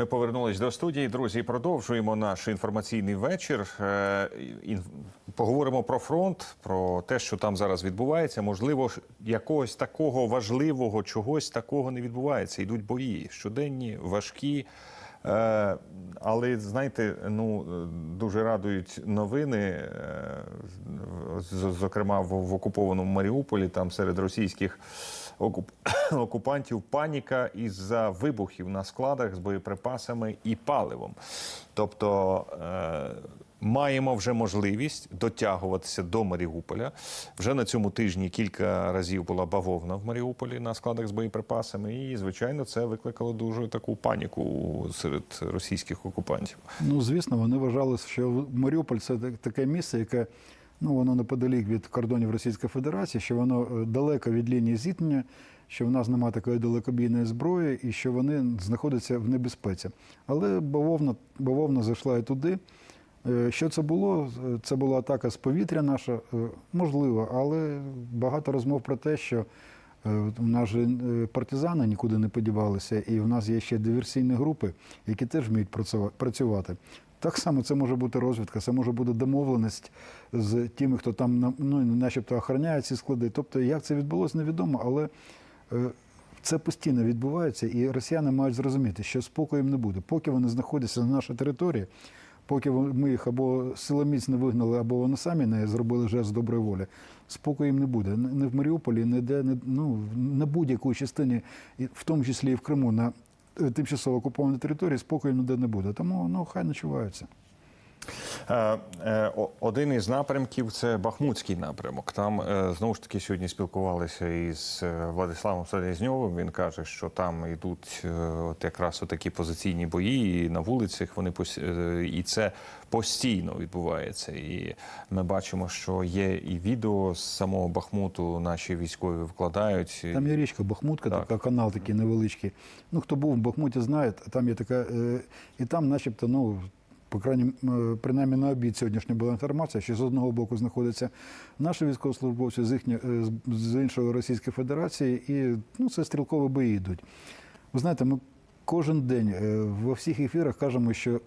Ми повернулись до студії. Друзі, продовжуємо наш інформаційний вечір. Е, Поговоримо про фронт, про те, що там зараз відбувається. Можливо, якогось такого важливого, чогось такого не відбувається. Йдуть бої щоденні, важкі. Е, Але знаєте, ну дуже радують новини, е, зокрема в окупованому Маріуполі, там серед російських окуп... окупантів паніка із-за вибухів на складах з боєприпасами і паливом. Тобто е, маємо вже можливість дотягуватися до Маріуполя. Вже на цьому тижні кілька разів була бавовна в Маріуполі на складах з боєприпасами. І, звичайно, це викликало дуже таку паніку серед російських окупантів. Ну, звісно, вони вважали, що Маріуполь це таке місце, яке ну, воно неподалік від кордонів Російської Федерації, що воно е, далеко від лінії зіткнення, що в нас немає такої далекобійної зброї і що вони знаходяться в небезпеці. Але бавовна, бавовна зайшла і туди. Е, Що це було? Це була атака з повітря наша, е, можливо, але багато розмов про те, що у нас же партизани нікуди не подівалися, і в нас є ще диверсійні групи, які теж вміють працюва- працювати. Так само це може бути розвідка, це може бути домовленість з тими, хто там ну, начебто охороняє ці склади. Тобто, як це відбулося, невідомо, але е, це постійно відбувається, і росіяни мають зрозуміти, що спокою не буде. Поки вони знаходяться на нашій території, поки ми їх або силоміць не вигнали, або вони самі не зробили жест доброї волі, спокою їм не буде. Не не в Маріуполі, ніде, не, ну, на будь-якій частині, в тому числі і в Криму, на тимчасово окупованій території, спокою ніде не буде. Тому ну, хай ночуваються. Е, е, Один із напрямків це Бахмутський напрямок. Там е, знову ж таки сьогодні спілкувалися із Владиславом Селезньовим. Він каже, що там йдуть от якраз такі позиційні бої, і на вулицях вони пос- і це постійно відбувається. І ми бачимо, що є і відео з самого Бахмуту. Наші військові вкладають. Там є річка Бахмутка, Так. така канал такий невеличкий. Ну, хто був в Бахмуті, знає, там є така. І там, начебто, ну. По крайній е, принаймні на обід сьогоднішня була інформація, що з одного боку знаходяться наші військовослужбовці, з, їхні, е, з- іншої Російської Федерації, і ну, це стрілкові бої йдуть. Ви знаєте, ми кожен день е, во всіх ефірах кажемо, що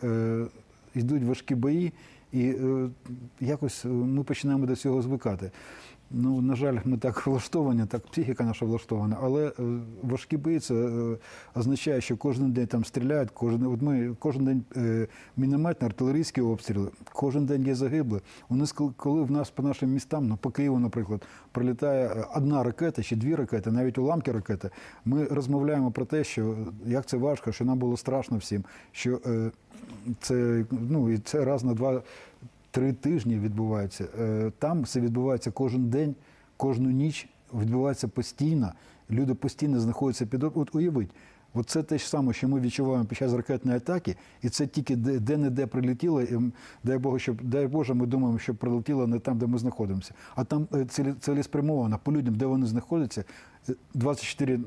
йдуть важкі бої, і якось ми починаємо до цього звикати. Ну, на жаль, ми так влаштовані, так психіка наша влаштована, але е, важкі бої це означає, що кожен день там стріляють, кожен, от ми, кожен день е, мінометні, артилерійські обстріли, кожен день є загиблі. У нас, коли- в нас по нашим містам, ну по Києву, наприклад, прилітає е, одна ракета чи дві ракети, навіть уламки ракети, ми розмовляємо про те, що як це важко, що нам було страшно всім, що це, ну, і це раз на два три тижні відбувається. Е, Там все відбувається кожен день, кожну ніч, відбувається постійно. Люди постійно знаходяться під От уявіть, от це те ж саме, що ми відчуваємо під час ракетної атаки, і це тільки де- де-не-де прилетіло. І, дай Боже, щоб дай Боже, ми думаємо, що прилетіло не там, де ми знаходимося. А там е, цілеспрямовано по людям, де вони знаходяться, е, 24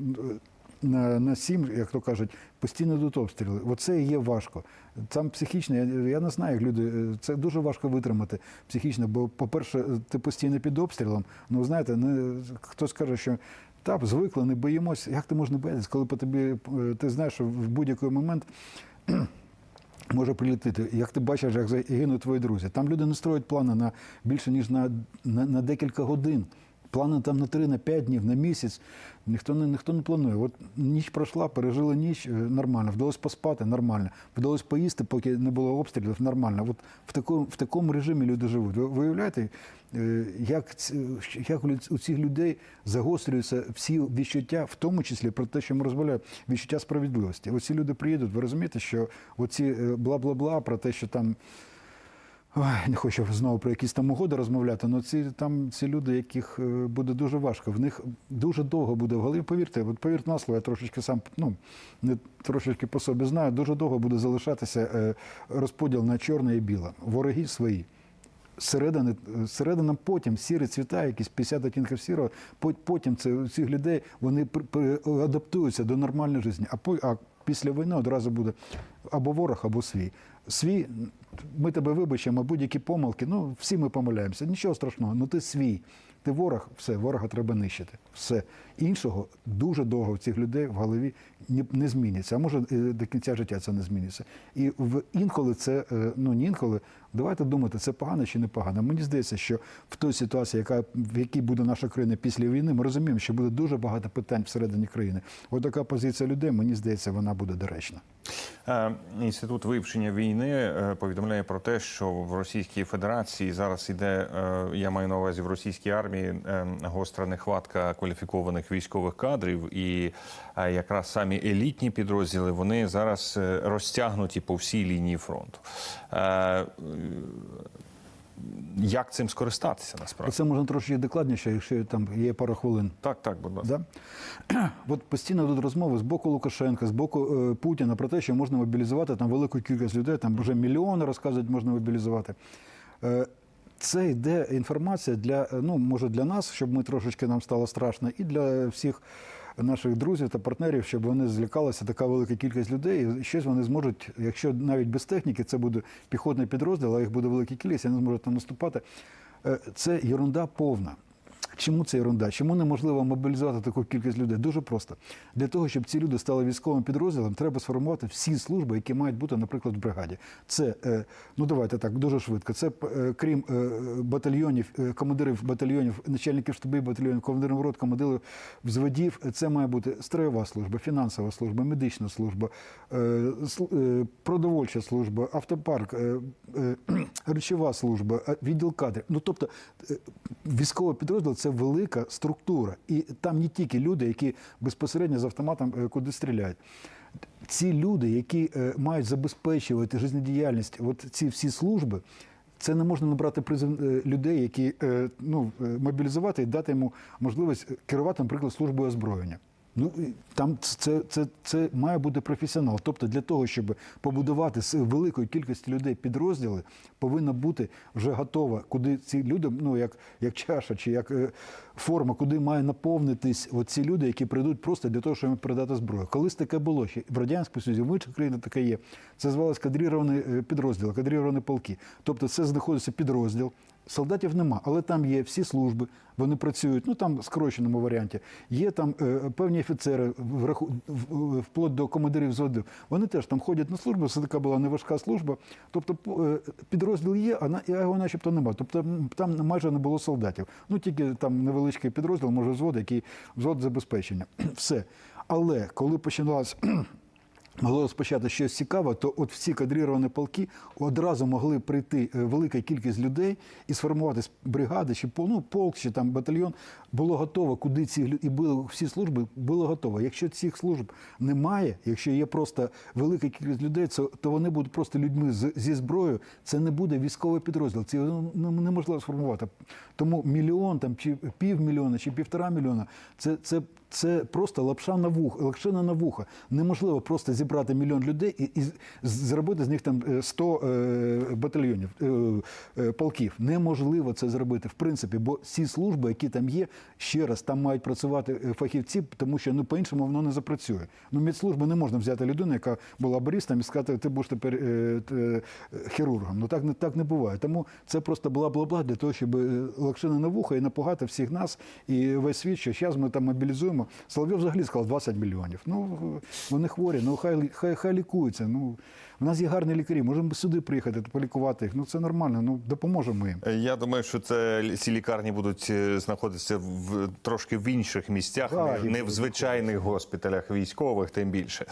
на, на 7, як то кажуть, постійно йдуть обстріли. Оце і є важко. Там психічно, я, я не знаю, як люди, е, це дуже важко витримати психічно, бо, по-перше, ти постійно під обстрілом. Ну, знаєте, не, хтось каже, що так, звикли, не боїмося. Як ти можна боятися, коли по тобі, е, ти знаєш, що в будь-який момент може прилетіти. Як ти бачиш, як загинуть твої друзі. Там люди не строять плани на більше, ніж на, на, на декілька годин. Плани там на три, на п'ять днів, на місяць. Ніхто не, ніхто не планує. От ніч пройшла, пережили ніч е, нормально, вдалося поспати нормально, вдалося поїсти, поки не було обстрілів нормально. От в такому, в такому режимі люди живуть. Ви виявляєте, е, як, як у цих людей загострюються всі відчуття, в тому числі про те, що ми розмовляємо, відчуття справедливості. Оці люди приїдуть, ви розумієте, що оці е, бла-бла-бла про те, що там. Ой, не хочу знову про якісь там угоди розмовляти, але ці там ці люди, яких е, буде дуже важко. В них дуже довго буде в голові. Повірте, от повірте на слово, я трошечки сам ну не трошечки по собі знаю. Дуже довго буде залишатися е, розподіл на чорне і біле. Вороги свої. Середини, середина потім сірі цвіта, якісь 50 оттінків сірого, потім це цих людей вони адаптуються до нормальної життя. А, а після війни одразу буде або ворог, або свій. Свій, ми тебе вибачимо, будь-які помилки, ну всі ми помиляємося. Нічого страшного, ну ти свій. Ти ворог, все, ворога треба нищити. Все. Іншого дуже довго в цих людей в голові не, не зміниться. А може е, до кінця життя це не зміниться. І в інколи це, е, ну не інколи, давайте думати, це погано чи не погано. Мені здається, що в той ситуації, яка, в якій буде наша країна після війни, ми розуміємо, що буде дуже багато питань всередині країни. От така позиція людей, мені здається, вона буде доречна. Інститут вивчення війни е, повідомляє про те, що в Російській Федерації зараз іде, е, я маю на увазі в російській армії е, гостра нехватка кваліфікованих військових кадрів, і якраз самі елітні підрозділи вони зараз розтягнуті по всій лінії фронту. Як цим скористатися насправді? це можна трошки докладніше, якщо там є пара хвилин. Так, так, будь ласка. Да? От постійно йдуть розмови з боку Лукашенка, з боку е, Путіна про те, що можна мобілізувати там велику кількість людей, там вже мільйони розказують, можна мобілізувати. Е, це йде інформація для, е, ну, може, для нас, щоб ми трошечки нам стало страшно, і для всіх наших друзів та партнерів, щоб вони злякалися така велика кількість людей, і щось вони зможуть, якщо навіть без техніки, це буде піхотний підрозділ, а їх буде велика кількість, вони зможуть там наступати. Е, Це ерунда повна. Чому це ерунда? Чому неможливо мобілізувати таку кількість людей? Дуже просто. Для того, щоб ці люди стали військовим підрозділом, треба сформувати всі служби, які мають бути, наприклад, в бригаді. Це, е, ну давайте так, дуже швидко. Це е, крім е, батальйонів, командирів батальйонів, начальників штабів батальйонів, командирів рот, командирів взводів. Це має бути строєва служба, фінансова служба, медична служба, сл- продовольча служба, автопарк, речова служба, відділ кадрів. Ну тобто військовий підрозділ це велика структура, і там не тільки люди, які безпосередньо з автоматом е, куди стріляють. Ці люди, які е, мають забезпечувати життєдіяльність, от ці всі служби. Це не можна набрати призов е, людей, які ну, мобілізувати і дати йому можливість керувати, наприклад, службою озброєння. Ну там це, це, це має бути професіонал. Тобто для того, щоб побудувати з великої кількості людей підрозділи, повинна бути вже готова, куди ці люди, ну як, як чаша чи як е, форма, куди має наповнитись ці люди, які прийдуть просто для того, щоб їм передати зброю. Колись таке було ще в радянському Союзі, в інших країнах таке є. Це звалось кадрірований е, підрозділ, кадріровані полки. Тобто, це знаходиться підрозділ. Солдатів нема, але там є всі служби, вони працюють, ну там в скороченому варіанті. Є там е, певні офіцери, вплоть до командирів зводів. Вони теж там ходять на службу, це така була неважка служба. Тобто е, підрозділ є, а його начебто немає. Тобто там майже не було солдатів. Ну тільки там невеличкий підрозділ, може взвод, який взвод забезпечення. Все. Але коли починалось могло розпочати щось цікаве, то от всі кадріровані полки одразу могли прийти е, велика кількість людей і сформувати с- бригади, чи ну, полк, чи там батальйон було готово, куди ці і було всі служби було готово. Якщо цих служб немає, якщо є просто велика кількість людей, це то вони будуть просто людьми з, зі зброєю. Це не буде військовий підрозділ. Це ну, ну, неможливо сформувати. Тому мільйон там чи півмільйона, чи півтора мільйона це, це, це просто лапша на вух, лапшина на вуха. Неможливо просто зібрати мільйон людей і, і зробити з них там е, 100 е, батальйонів, е, е, полків. Неможливо це зробити, в принципі, бо всі служби, які там є, ще раз там мають працювати е, фахівці, тому що ну по-іншому воно не запрацює. Ну, медслужби не можна взяти людину, яка була баристом, і сказати, ти будеш тепер е, е, хірургом. Ну так не так не буває. Тому це просто була бла-бла для того, щоб е, лакшина на вуха і напугати всіх нас і весь світ, що зараз ми там мобілізуємо. Соловйов взагалі сказав 20 мільйонів. Ну вони хворі, ну хай хай, хай лікуються. Ну в нас є гарні лікарі, можемо сюди приїхати полікувати їх. Ну це нормально. Ну допоможемо їм. Я думаю, що це ці лікарні будуть е, знаходитися в трошки в інших місцях, Так, не, не в звичайних госпіталях військових, тим більше.